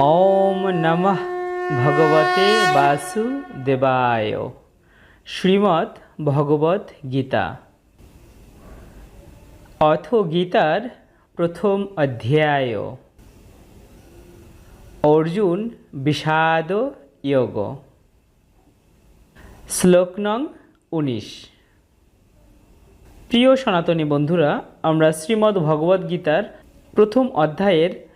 ওম নমঃ ভগবতে বাসুদেবায়। শ্রীমৎ ভগবত গীতা। অথ গীতার প্রথম অধ্যায়। অর্জুন বিষাদ যোগ। শ্লোক নং উনিশ। প্রিয় সনাতনী বন্ধুরা, আমরা শ্রীমদ্ ভগবদ গীতার প্রথম অধ্যায়ের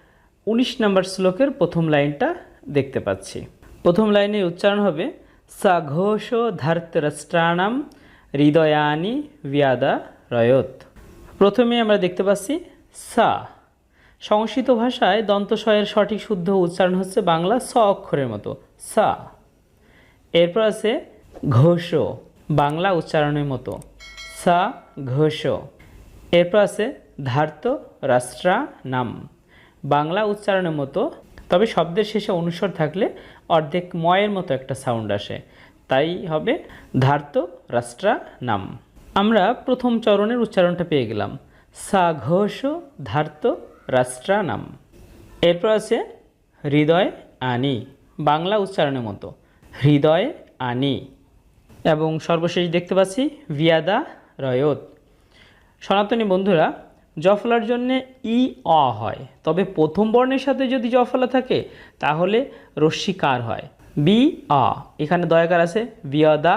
উনিশ নম্বর শ্লোকের প্রথম লাইনটা দেখতে পাচ্ছি। প্রথম লাইনের উচ্চারণ হবে, সা ঘোষ ধার্তরাষ্ট্রাণাম হৃদয়ানি ব্যাদা রয়ত। প্রথমে আমরা দেখতে পাচ্ছি, সা। সংস্কৃত ভাষায় দন্তস্বয়ের সঠিক শুদ্ধ উচ্চারণ হচ্ছে বাংলা স অক্ষরের মতো, সা। এরপর আছে, ঘোষ, বাংলা উচ্চারণের মতো, সা ঘোষ। এরপর আছে ধার্ত রাষ্ট্রা নাম বাংলা উচ্চারণের মতো, তবে শব্দের শেষে অনুস্বর থাকলে অর্ধেক ময়ের মতো একটা সাউন্ড আসে। তাই হবে ধার্ত রাষ্ট্রা নাম। আমরা প্রথম চরণের উচ্চারণটা পেয়ে গেলাম। সা ঘোষ ধার্ত রাষ্ট্রা নাম। এরপর আছে হৃদয় আনি, বাংলা উচ্চারণের মতো। হৃদয় আনি। এবং সর্বশেষ দেখতে পাচ্ছি বিয়াদা রয়ত। সনাতনী বন্ধুরা জফলার জন্যে ই, অ হয়। তবে প্রথম বর্ণের সাথে যদি জফলা থাকে, তাহলে রস্যিকার হয়। বি অ এখানে দয়াকার আছে বিয়দা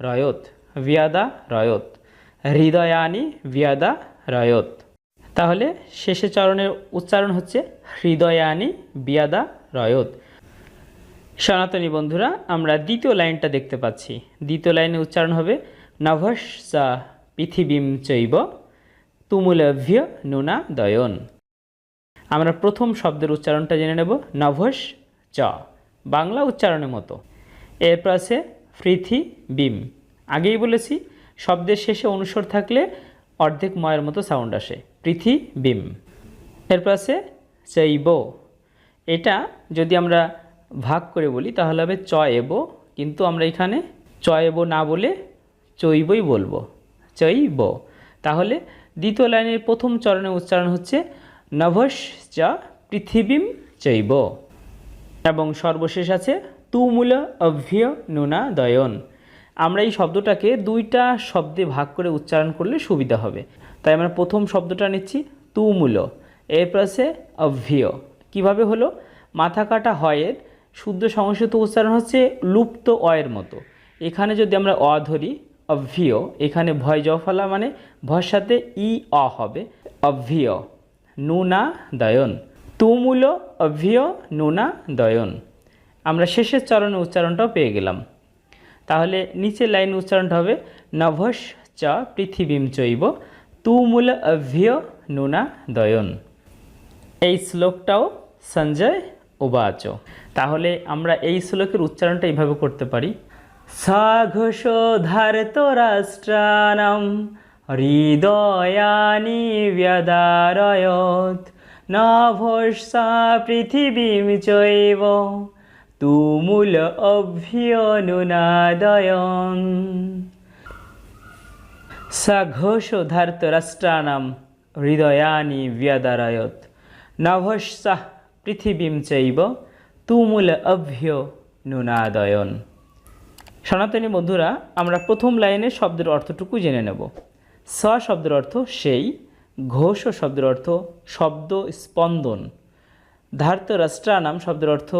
রয়ত। বিয়াদা রয়ত। হৃদয়ানি বিয়াদা রয়ত। তাহলে শেষে চরণের উচ্চারণ হচ্ছে, হৃদয়ানি বিয়াদা রয়ত। সনাতনী বন্ধুরা, আমরা দ্বিতীয় লাইনটা দেখতে পাচ্ছি। দ্বিতীয় লাইনে উচ্চারণ হবে নভস পৃথিবীম চৈব। তুমুলভ্য নুনা দয়ন। আমরা প্রথম শব্দের উচ্চারণটা জেনে নেব, নভস চ। বাংলা উচ্চারণের মতো। এরপর আছে পৃথি বিম। আগেই বলেছি, শব্দের শেষে অনুস্বর থাকলে অর্ধেক ময়ের মতো সাউন্ড আসে। পৃথি বিম। এরপর আছে চৈব। এটা যদি আমরা ভাগ করে বলি, তাহলে হবে চ এব কিন্তু আমরা এখানে চ এব না বলে চৈবই বলব। চৈব। তাহলে দ্বিতীয় লাইনের প্রথম চরণে উচ্চারণ হচ্ছে নভস চ পৃথিবীম চৈব। এবং সর্বশেষ আছে তুমূল অভ্য নুনা দয়ন। আমরা এই শব্দটাকে দুইটা শব্দে ভাগ করে উচ্চারণ করলে সুবিধা হবে। তাই আমরা প্রথম শব্দটা নিচ্ছি তুমূল। এরপর আছে অভ্য কীভাবে হলো? মাথা কাটা হয়ের শুদ্ধ সংস্কৃত উচ্চারণ হচ্ছে লুপ্ত অয়ের মতো। এখানে যদি আমরা অ ধরি অভ্য এখানে ভয় জফলা মানে ভয়ের সাথে ই, অ হবে। অভ্য নুনা, দয়ন। তুমূল অভ্য নুনা, দয়ন। আমরা শেষের চরণে উচ্চারণটাও পেয়ে গেলাম। তাহলে নিচের লাইন উচ্চারণটা হবে, নভস চ পৃথিবীম চৈব, তুমূল অভ্য নুনা, দয়ন। এই শ্লোকটাও সঞ্জয় উবাচ। তাহলে আমরা এই শ্লোকের উচ্চারণটা এইভাবে করতে পারি। ধারত রাষ্ট্রাণম হৃদয়ানি ব্যদারয়ত নভসা পৃথিবীম চৈব তুমূল অভ্যনুনাদয়ন সাঘোষ ধারত রাষ্ট্রাণম হৃদয়ানি ব্যদারয়ত নভসা পৃথিবীম চৈব তুমূল অভ্য নুনাদয়ন সনাতনী বন্ধুরা, আমরা প্রথম লাইনে শব্দের অর্থটুকু জেনে নেব। স শব্দের অর্থ সেই, ঘোষ শব্দের অর্থ শব্দ স্পন্দন। ধার্ত রাষ্ট্রানাম শব্দের অর্থ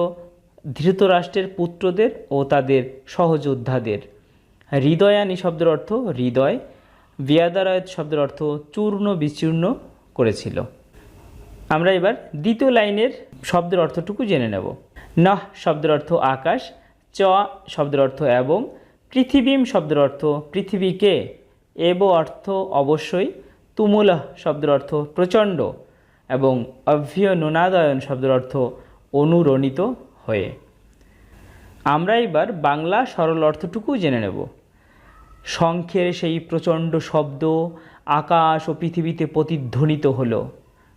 ধৃতরাষ্ট্রের পুত্রদের ও তাদের সহযোদ্ধাদের। হৃদয়ানি শব্দের অর্থ হৃদয়, বিয়াদারায়ত শব্দের অর্থ চূর্ণ বিচূর্ণ করেছিল। আমরা এবার দ্বিতীয় লাইনের শব্দের অর্থটুকু জেনে নেব। নহ শব্দের অর্থ আকাশ চ শব্দের অর্থ এবং, পৃথিবীম শব্দের অর্থ পৃথিবীকে। এব অর্থ অবশ্যই তুমুল শব্দের অর্থ প্রচণ্ড এবং অভ্য নুনাদয়ন শব্দের অর্থ অনুরণিত হয়ে। আমরা এবার বাংলা সরল অর্থটুকু জেনে নেব। শঙ্খের সেই প্রচণ্ড শব্দ আকাশ ও পৃথিবীতে প্রতিধ্বনিত হল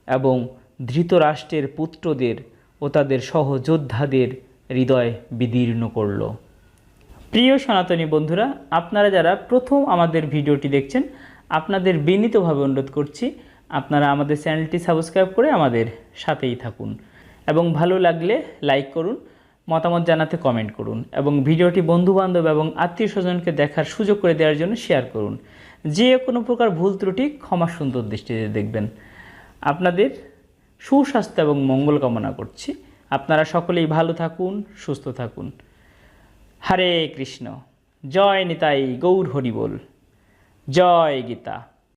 এবং ধৃতরাষ্ট্রের পুত্রদের ও তাদের সহযোদ্ধাদের হৃদয় বিদীর্ণ করল। প্রিয় সনাতনী বন্ধুরা, আপনারা যারা প্রথম আমাদের ভিডিওটি দেখছেন, আপনাদের বিনীতভাবে অনুরোধ করছি, আপনারা আমাদের চ্যানেলটি সাবস্ক্রাইব করে আমাদের সাথেই থাকুন এবং ভালো লাগলে লাইক করুন, মতামত জানাতে কমেন্ট করুন এবং ভিডিওটি বন্ধুবান্ধব এবং আত্মীয় স্বজনকে দেখার সুযোগ করে দেওয়ার জন্য শেয়ার করুন। যে কোনো প্রকার ভুল ত্রুটি ক্ষমা সুন্দর দৃষ্টিতে দেখবেন। আপনাদের সুস্বাস্থ্য এবং মঙ্গল কামনা করছি। আপনারা সকলেই ভালো থাকুন সুস্থ থাকুন। হরে কৃষ্ণ। জয় নিতাই গৌর হরিবোল। জয় গীতা।